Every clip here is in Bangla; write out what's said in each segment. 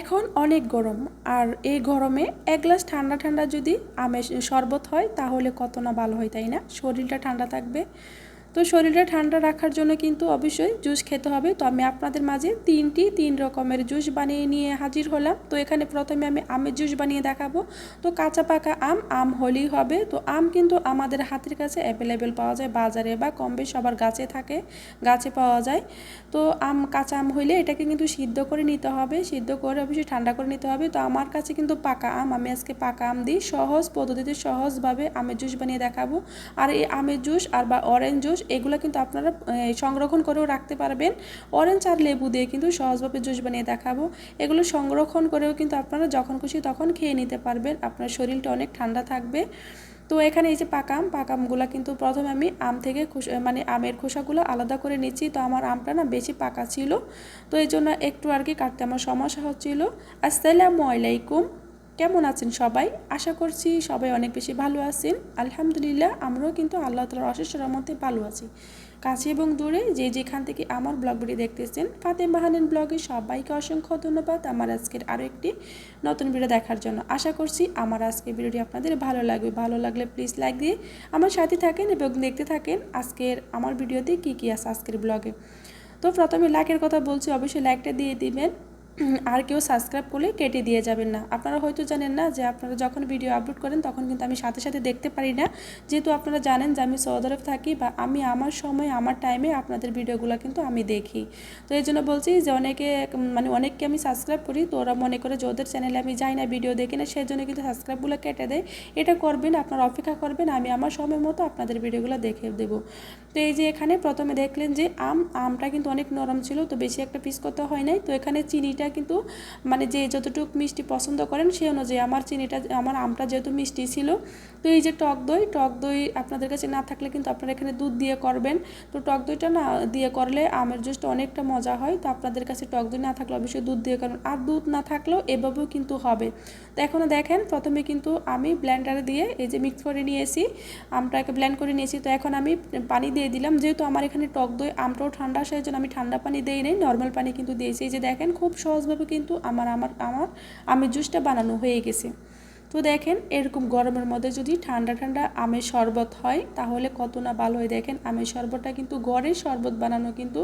এখন অনেক গরম, আর এই গরমে এক গ্লাস ঠান্ডা ঠান্ডা যদি আমের শরবত হয়, তাহলে কত না ভালো হয়, তাই না? শরীরটা ঠান্ডা থাকবে। তো শরীরটা ঠান্ডা রাখার জন্য কিন্তু অবশ্যই জুস খেতে হবে। তো আমি আপনাদের মাঝে তিনটি, তিন রকমের জুস বানিয়ে নিয়ে হাজির হলাম। তো এখানে প্রথমে আমি আমের জুস বানিয়ে দেখাবো। তো কাঁচা পাকা আম আম হলেই হবে। তো আম কিন্তু আমাদের হাতের কাছে অ্যাভেলেবেল পাওয়া যায় বাজারে বা কম বেশ সবার গাছে থাকে, গাছে পাওয়া যায়। তো আম, কাঁচা আম হইলে এটাকে কিন্তু সিদ্ধ করে নিতে হবে। সিদ্ধ করে অবশ্যই ঠান্ডা করে নিতে হবে। তো আমার কাছে কিন্তু পাকা আম, আমি আজকে পাকা আম দিই। সহজ পদ্ধতিতে সহজভাবে আমের জুস বানিয়ে দেখাবো। আর এই আমের জুস আর বা অরেঞ্জ জুস এগুলো কিন্তু আপনারা সংরক্ষণ করেও রাখতে পারবেন। অরেঞ্জ আর লেবু দিয়ে কিন্তু সহজভাবে জুস বানিয়ে দেখাবো। এগুলো সংরক্ষণ করেও কিন্তু আপনারা যখন খুশি তখন খেয়ে নিতে পারবেন। আপনার শরীরটা অনেক ঠান্ডা থাকবে। তো এখানে এই যে পাকাম, পাকামগুলো কিন্তু প্রথমে আমি আম থেকে মানে আমের খোসাগুলো আলাদা করে নিচ্ছি। তো আমার আমটা না বেশি পাকা ছিল। তো এই জন্য একটু আর কি কাটতে আমার সমস্যা হচ্ছিল। আসসালামু আলাইকুম। কেমন আছেন সবাই? আশা করছি সবাই অনেক বেশি ভালো আছেন। আলহামদুলিল্লাহ, আমরাও কিন্তু আল্লাহ তালার অশেষ মধ্যে ভালো আছি। কাছে এবং দূরে যে যেখান থেকে আমার ব্লগটি দেখতেছেন ফাতে মাহানেন ব্লগে সবাইকে অসংখ্য ধন্যবাদ আমার আজকের আরও একটি নতুন ভিডিও দেখার জন্য। আশা করছি আমার আজকের ভিডিওটি আপনাদের ভালো লাগবে। ভালো লাগলে প্লিজ লাইক দিয়ে আমার সাথে থাকেন এবং দেখতে থাকেন আজকের আমার ভিডিওতে কী কী আছে আজকের ব্লগে। তো প্রথমে লাইকের কথা বলছি, অবশ্যই লাইকটা দিয়ে দিবেন। আর কেউ সাবস্ক্রাইব করলে কেটে দিয়ে যাবেন না। আপনারা হয়তো জানেন না যে আপনারা যখন ভিডিও আপলোড করেন, তখন কিন্তু আমি সাথে সাথে দেখতে পারি না। যেহেতু আপনারা জানেন যে আমি সৌদরফ থাকি বা আমি আমার সময়, আমার টাইমে আপনাদের ভিডিওগুলো কিন্তু আমি দেখি। তো এই জন্য বলছি যে অনেকে মানে অনেককে আমি সাবস্ক্রাইব করি। তো ওরা মনে করে যে ওদের চ্যানেলে আমি যাই না ভিডিও দেখি না সেই জন্য কিন্তু সাবস্ক্রাইবগুলো কেটে দেয়। এটা করবেন, আপনারা অপেক্ষা করবেন, আমি আমার সময় মতো আপনাদের ভিডিওগুলো দেখে দেবো। তো এই যে এখানে প্রথমে দেখলেন যে আম, আমটা কিন্তু অনেক নরম ছিল, তো বেশি একটা পিস করতে হয় নাই। তো এখানে চিনিটা চিনিটা কিন্তু মানে যে যতটুকু মিষ্টি পছন্দ করেন সেই অনুযায়ী আমার চিনিটা, আমার আমটা যেহেতু মিষ্টি ছিল, তো এই যে টক দই টক দই আপনাদের কাছে না থাকলে কিন্তু আপনারা এখানে দুধ দিয়ে করবেন। তো টক দইটা না দিয়ে করলে আমের জুসটা অনেকটা মজা হয়, তো আপনাদের কাছে টক দই না থাকলে অবশ্যই দুধ দিয়ে করবেন আর দুধ না থাকলেও এভাবেও কিন্তু হবে। তো এখনও দেখেন, প্রথমে কিন্তু আমি ব্ল্যান্ডারে দিয়ে এই যে মিক্স করে নিয়েছি, আমটাকে ব্ল্যান্ড করে নিয়েছি। তো এখন আমি পানি দিয়ে দিলাম, যেহেতু আমার এখানে টক দই আমটাও ঠান্ডা, সেই জন্য আমি ঠান্ডা পানি দিই নেই নর্মাল পানি কিন্তু দিয়েছি। এই যে দেখেন, খুব সহজভাবে কিন্তু আমার আমার আমার আমের জুসটা বানানো হয়ে গেছে। তো দেখেন এরকম গরমের মধ্যে যদি ঠান্ডা ঠান্ডা আমের শরবত হয়, তাহলে কত না ভালো হয়। দেখেন আমের শরবতটা কিন্তু ঘরের শরবত বানানো কিন্তু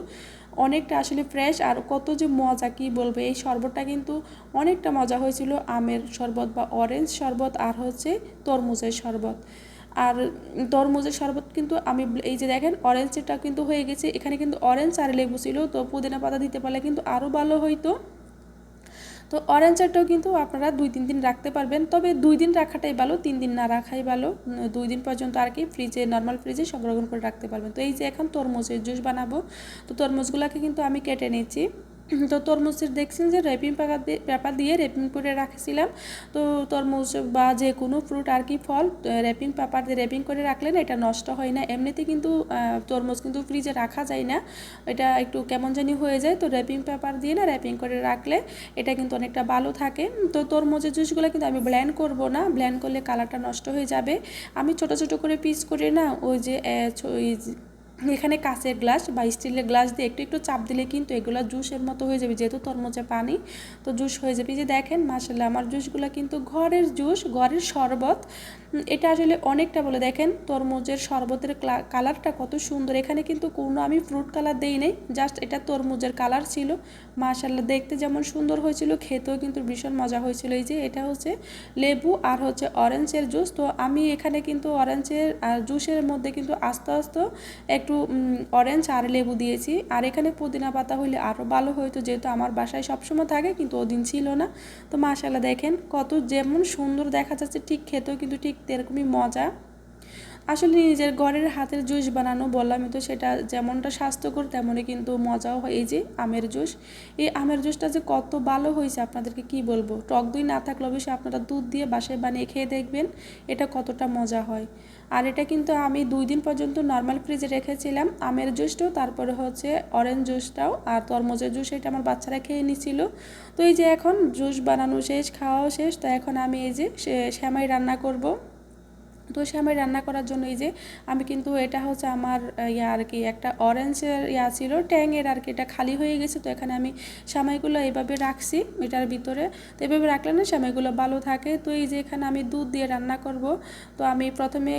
অনেকটা আসলে ফ্রেশ আর কত যে মজা, কি বলব? এই শরবতটা কিন্তু অনেকটা মজা হয়েছিল, আমের শরবত বা অরেঞ্জ শরবত আর হচ্ছে তরমুজের শরবত। আর তরমুজের শরবত কিন্তু আমি এই যে দেখেন অরেঞ্জটা কিন্তু হয়ে গেছে। এখানে কিন্তু অরেঞ্জ আর লেবু ছিল, তো পুদিনা পাতা দিতে পারলে কিন্তু আরও ভালো হইতো। তো অরেঞ্জ চাটাও কিন্তু আপনারা দুই, তিন দিন রাখতে পারবেন। তবে দুই দিন রাখাটাই ভালো, তিন দিন না রাখাই ভালো। দুই দিন পর্যন্ত আর কি ফ্রিজে নর্মাল ফ্রিজে সংরক্ষণ করে রাখতে পারবেন। তো এই যে এখন তরমুজের জুস বানাবো, তো তরমুজগুলোকে কিন্তু আমি কেটে নিচ্ছি। তো তরমুজের দেখছেন যে র্যাপিং পেপার দিয়ে পেপার দিয়ে র্যাপিং করে রাখছিলাম। তো তরমুজ বা যে কোনো ফ্রুট আর কি ফল র্যাপিং পেপার দিয়ে র্যাপিং করে রাখলে না এটা নষ্ট হয় না। এমনিতে কিন্তু তরমুজ কিন্তু ফ্রিজে রাখা যায় না। এটা একটু কেমন জানি হয়ে যায়। তো র্যাপিং পেপার দিয়ে না র্যাপিং করে রাখলে এটা কিন্তু অনেকটা ভালো থাকে। তো তরমুজের জুসগুলো কিন্তু আমি ব্ল্যান্ড করব না। ব্ল্যান্ড করলে কালারটা নষ্ট হয়ে যাবে। আমি ছোট ছোট করে পিস করে না ওই যে এখানে কাঁচের গ্লাস বা স্টিলের গ্লাস দিয়ে একটু একটু চাপ দিলে কিন্তু এগুলো জুসের মতো হয়ে যাবে, যেহেতু তরমুজে পানি। তো জুস হয়ে যাবে। যে দেখেন মাসাল্লাহ আমার জুসগুলো কিন্তু ঘরের জুস, ঘরের শরবত। এটা আসলে অনেকটা বলে, দেখেন তরমুজের শরবতের কালারটা কত সুন্দর। এখানে কিন্তু কোনো আমি ফ্রুট কালার দেই নেই, জাস্ট এটা তরমুজের কালার ছিল। মাশাল্লাহ দেখতে যেমন সুন্দর হয়েছিল, খেতেও কিন্তু ভীষণ মজা হয়েছিল। এই যে এটা হচ্ছে লেবু আর হচ্ছে অরেঞ্জের জুস। তো আমি এখানে কিন্তু অরেঞ্জের জুসের মধ্যে কিন্তু আস্তে আস্তে একটু অরেঞ্জ আর লেবু দিয়েছি। আর এখানে পুদিনা পাতা হইলে আরও ভালো হইতো, যেহেতু আমার বাসায় সবসময় থাকে, কিন্তু ওদিন ছিল না। তো মাশাল্লাহ দেখেন, কত যেমন সুন্দর দেখা যাচ্ছে, ঠিক খেতেও কিন্তু ঠিক তেরকমই মজা। আসলে নিজের ঘরের হাতের জুস বানানো বললামই তো সেটা যেমনটা স্বাস্থ্যকর, তেমনই কিন্তু মজাও হয়। এই যে আমের জুস, এই আমের জুসটা যে কত ভালো হয়েছে আপনাদেরকে কি বলব? টক দই না থাকলে অবশ্যই আপনারা দুধ দিয়ে বাসায় বানিয়ে খেয়ে দেখবেন এটা কতটা মজা হয়। আর এটা কিন্তু আমি দুই দিন পর্যন্ত নর্মাল ফ্রিজে রেখেছিলাম। আমের জুসটাও, তারপরে হচ্ছে অরেঞ্জ জুসটাও আর তরমুজের জুস এটা আমার বাচ্চারা খেয়ে নিছিল। তো এই যে এখন জুস বানানো শেষ, খাওয়াও শেষ, তো এখন আমি এই যে শ্যামাই রান্না করব। তো সেমাই রান্না করার জন্য এই যে আমি কিন্তু এটা হচ্ছে আমার ইয়া আর কি, একটা অরেঞ্জের ইয়া ছিল ট্যাংয়ের আর কি, এটা খালি হয়ে গেছে। তো এখানে আমি সামাইগুলো এইভাবে রাখছি এটার ভিতরে। তো এভাবে রাখলে না সামাইগুলো ভালো থাকে। তো এই যে এখানে আমি দুধ দিয়ে রান্না করব। তো আমি প্রথমে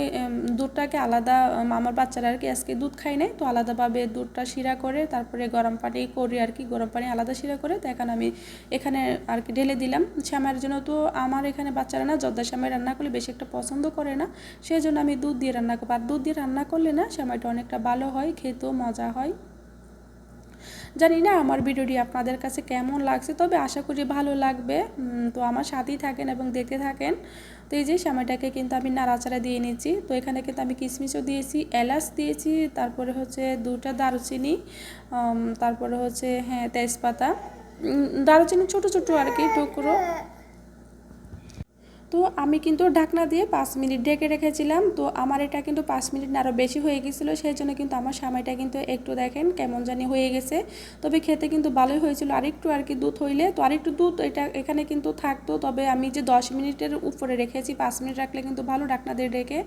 দুধটাকে আলাদা আমার বাচ্চারা আর কি আজকে দুধ খাই নাই। তো আলাদাভাবে দুধটা শিরা করে, তারপরে গরম পানি করি আর কি, গরম পানি আলাদা শিরা করে, তো এখন আমি এখানে আর কি ঢেলে দিলাম। শ্যামার জন্য তো, আমার এখানে বাচ্চারা না জর্দা শ্যামাই রান্না করলে বেশি একটা পছন্দ করে না। সেই জন্য আমি দুধ দিয়ে রান্না করব। আর দুধ দিয়ে রান্না করলে না সেমাইটা অনেকটা ভালো হয়, খেতেও মজা হয়। জানি না আমার ভিডিওটি আপনাদের কাছে কেমন লাগছে, তবে আশা করি ভালো লাগবে। তো আমার সাথেই থাকেন এবং দেখতে থাকেন। তো এই যে সামাইটাকে কিন্তু আমি নাড়াচাড়া দিয়ে নিয়েছি তো এখানে কিন্তু আমি কিশমিশও দিয়েছি, এলাচ দিয়েছি, তারপরে হচ্ছে দুটা দারুচিনি তারপরে হচ্ছে হ্যাঁ তেজপাতা। দারুচিনি ছোটো ছোটো আর কি, টুকরো। তো আমি কিন্তু ঢাকনা দিয়ে পাঁচ মিনিট ঢেকে রেখেছিলাম। তো আমার এটা কিন্তু পাঁচ মিনিট আরও বেশি হয়ে গেছিল সেই জন্য কিন্তু আমার সামাইটা কিন্তু একটু দেখেন কেমন জানি হয়ে গেছে। তবে খেতে কিন্তু ভালোই হয়েছিল। আরেকটু আর কি দুধ হইলে, তো আরেকটু দুধ এটা এখানে কিন্তু থাকতো। তবে আমি যে দশ মিনিটের উপরে রেখেছি, পাঁচ মিনিট রাখলে কিন্তু ভালো ঢাকনা দিয়ে রেখে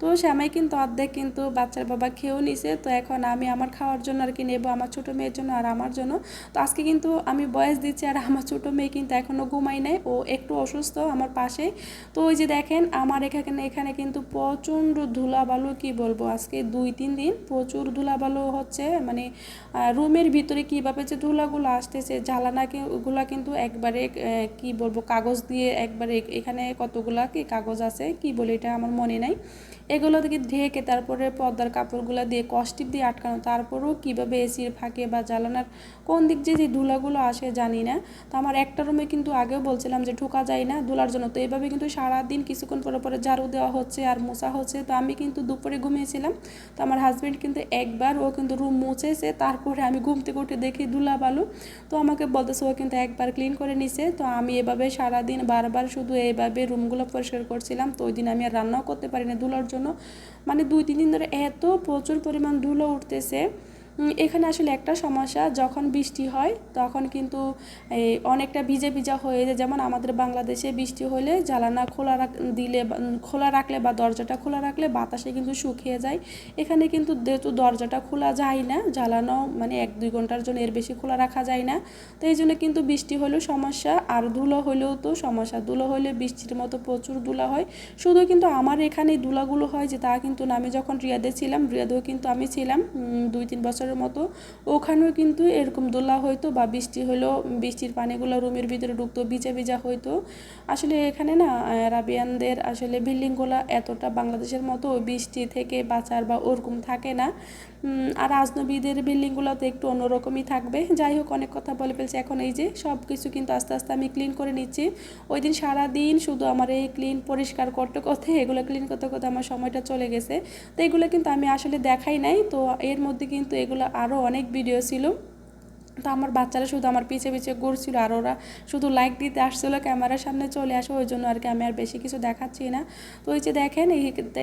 তো সামাই কিন্তু অর্ধেক কিন্তু বাচ্চার বাবা খেয়েও নিছে। তো এখন আমি আমার খাওয়ার জন্য আর কি নেব, আমার ছোটো মেয়ের জন্য আর আমার জন্য। তো আজকে কিন্তু আমি বয়স দিচ্ছি আর আমার ছোটো মেয়ে কিন্তু এখনও ঘুমাই নেয় ও একটু অসুস্থ আমার পাশেই। তো ওই যে দেখেন, আমার এখানে এখানে কিন্তু প্রচণ্ড ধুলাবালু, কি বলব, আজকে দুই, তিন দিন প্রচুর ধুলাবালু হচ্ছে। মানে রুমের ভিতরে কীভাবে যে ধুলাগুলো আসতেছে জ্বালানাগুলো কিন্তু একবারে কি বলব, কাগজ দিয়ে একবারে এখানে কতগুলা কি কাগজ আছে, কি বলে এটা আমার মনে নাই। এগুলো থেকে ঢেকে তারপরে পর্দার কাপড়গুলো দিয়ে কষ্টিপ দিয়ে আটকানো। তারপরেও কীভাবে এসির ফাঁকে বা জ্বালানার কোন দিক যে যে ধুলাগুলো আসে জানি না। তো আমার একটা রুমে কিন্তু আগেও বলছিলাম যে ঢোকা যায় না ধুলার জন্য। তো এভাবে কিন্তু সারাদিন কিছুক্ষণ পরে পরে ঝাড়ু দেওয়া হচ্ছে আর মোছা হচ্ছে। তো আমি কিন্তু দুপুরে ঘুমিয়েছিলাম। তো আমার হাজব্যান্ড কিন্তু একবার ও কিন্তু রুম মুছেছে। তারপরে আমি ঘুম থেকে উঠে দেখি ধুলা বালু। তো আমাকে বলতেছে ও কিন্তু একবার ক্লিন করে নিছে। তো আমি এভাবে সারাদিন বারবার শুধু এইভাবে রুমগুলো পরিষ্কার করছিলাম। তো ওই দিন আমি আর রান্নাও করতে পারি না ধুলার জন্য। মানে দুই তিন দিন ধরে এত প্রচুর পরিমাণ ধুলো উঠতেছে। এখানে আসলে একটা সমস্যা, যখন বৃষ্টি হয়, তখন কিন্তু অনেকটা ভিজে ভিজা হয়ে যায়। যেমন আমাদের বাংলাদেশে বৃষ্টি হলে জ্বালানা খোলা দিলে খোলা রাখলে বা দরজাটা খোলা রাখলে বাতাসে কিন্তু শুকিয়ে যায়। এখানে কিন্তু যেহেতু দরজাটা খোলা যায় না জ্বালানো মানে এক, দুই ঘণ্টার জন্য এর বেশি খোলা রাখা যায় না। তো এই জন্য কিন্তু বৃষ্টি হলেও সমস্যা, আর ধুলো হলেও তো সমস্যা। ধুলো হলে বৃষ্টির মতো প্রচুর ধুলা হয়। শুধু কিন্তু আমার এখানে ধুলাগুলো হয় যে, তা কিন্তু আমি যখন রিয়াদে ছিলাম, রিয়াদেও কিন্তু আমি ছিলাম দুই, তিন বছর বছরের মতো। ওখানেও কিন্তু এরকম দোলা হইতো বা বৃষ্টি হলেও বৃষ্টির পানিগুলো রুমের ভিতরে ঢুকতো, ভিজা ভিজা হইতো। আসলে এখানে না রাবিয়ানদের আসলে বিল্ডিংগুলো এতটা বাংলাদেশের মতো বৃষ্টি থেকে বাঁচার বা ওরকম থাকে না। আর আজনবীদের বিল্ডিংগুলোতে একটু অন্যরকমই থাকবে। যাই হোক, অনেক কথা বলে ফেলছি। এখন এই যে সব কিছু কিন্তু আস্তে আস্তে আমি ক্লিন করে নিচ্ছি। ওই দিন সারাদিন শুধু আমার এই ক্লিন পরিষ্কার করতে করতে, এগুলো ক্লিন করতে করতে আমার সময়টা চলে গেছে। তো এগুলো কিন্তু আমি আসলে দেখাই নাই। তো এর মধ্যে কিন্তু এগুলো আরও অনেক ভিডিও ছিল। তো আমার বাচ্চারা শুধু আমার পিছিয়ে পিছিয়ে ঘুরছিল আর ওরা শুধু লাইক দিতে আসছিল ক্যামেরার সামনে চলে আসে, ওই জন্য আর কি আমি আর বেশি কিছু দেখাচ্ছি না। তো ওই যে দেখেন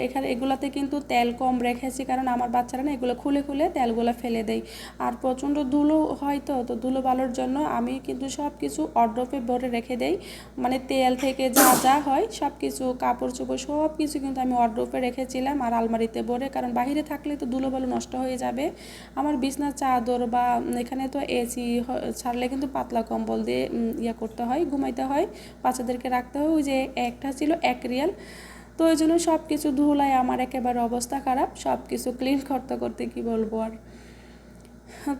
এখানে এগুলোতে কিন্তু তেল কম রেখেছি কারণ আমার বাচ্চারা না এগুলো খুলে খুলে তেলগুলো ফেলে দেয়। আর প্রচণ্ড ধুলো হয় তো ধুলো বালোর জন্য আমি কিন্তু সব কিছু অর্ডপে ভরে রেখে দেই। মানে তেল থেকে যা যা হয় সব কিছু কাপড় চোপড় সব কিছু কিন্তু আমি অর্ডপে রেখেছিলাম আর আলমারিতে ভরে, কারণ বাহিরে থাকলে তো ধুলো বালু নষ্ট হয়ে যাবে। আমার বিছনার চাদর বা এখানে তো এ এসি ছাড়লে কিন্তু পাতলা কম্বল দিয়ে ইয়ে করতে হয়, ঘুমাইতে হয়। বাচ্চাদেরকে রাখতে হয়, ওই যে একটা ছিল, এক রিয়াল। তো ওই জন্য সব কিছু ধুলায় আমার একেবারে অবস্থা খারাপ সব কিছু ক্লিন করতে করতে কি বলব আর।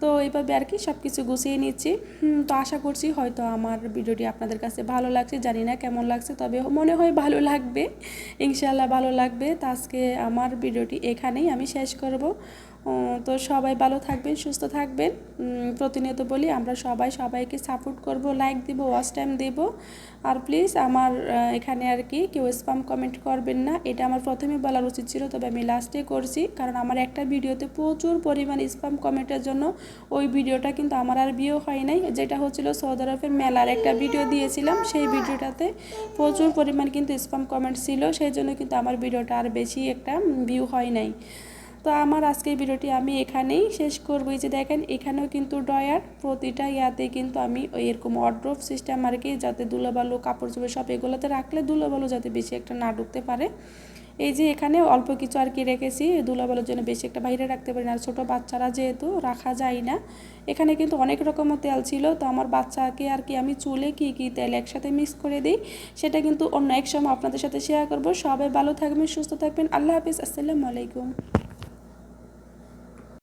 তো এইভাবে আর কি সব কিছু গুছিয়ে নিচ্ছি। তো আশা করছি হয়তো আমার ভিডিওটি আপনাদের কাছে ভালো লাগছে, জানি না কেমন লাগছে, তবে মনে হয় ভালো লাগবে ইনশাল্লাহ ভালো লাগবে। তো আজকে আমার ভিডিওটি এখানেই আমি শেষ করব। তো সবাই ভালো থাকবেন, সুস্থ থাকবেন। প্রতিনিয়ত বলি, আমরা সবাই সবাইকে সাপোর্ট করব লাইক দিব ওয়াচ টাইম দেব। আর প্লিজ আমার এখানে আর কি কেউ স্পাম কমেন্ট করবেন না। এটা আমার প্রথমে বলার উচিত ছিল, তবে আমি লাস্টে করছি। কারণ আমার একটা ভিডিওতে প্রচুর পরিমাণ স্পাম কমেন্টের জন্য ওই ভিডিওটা কিন্তু আমার আর বিয়ে হয় নাই। যেটা হচ্ছিল সৌদি আরবের মেলার একটা ভিডিও দিয়েছিলাম, সেই ভিডিওটাতে প্রচুর পরিমাণ কিন্তু স্পাম কমেন্ট ছিল। সেই জন্য কিন্তু আমার ভিডিওটা আর বেশি একটা ভিউ হয় নাই। তো আমার আজকের ভিডিওটি আমি এখানেই শেষ করব। এই যে দেখেন, এখানেও কিন্তু ডয়ার প্রতিটা ইয়াতে কিন্তু আমি ওই এরকম অড্রপ সিস্টেম আর কি, যাতে ধুলোবালু, কাপড় চোপড় সব এগুলোতে রাখলে ধুলোবালু যাতে বেশি একটা না ঢুকতে পারে। এই যে এখানে অল্প কিছু আর কি রেখেছি দুলাবেলার জন্য বেশি একটা বাইরে রাখতে পারি না। আর ছোটো বাচ্চারা যেহেতু, রাখা যায় না। এখানে কিন্তু অনেক রকমের তেল ছিল, তো আমার বাচ্চাকে আর কি আমি চুলে কি কি তেল একসাথে মিক্স করে দিই, সেটা কিন্তু অন্য এক সময় আপনাদের সাথে শেয়ার করব। সবাই ভালো থাকবেন, সুস্থ থাকবেন। আল্লাহ হাফিজ, আসসালামু আলাইকুম।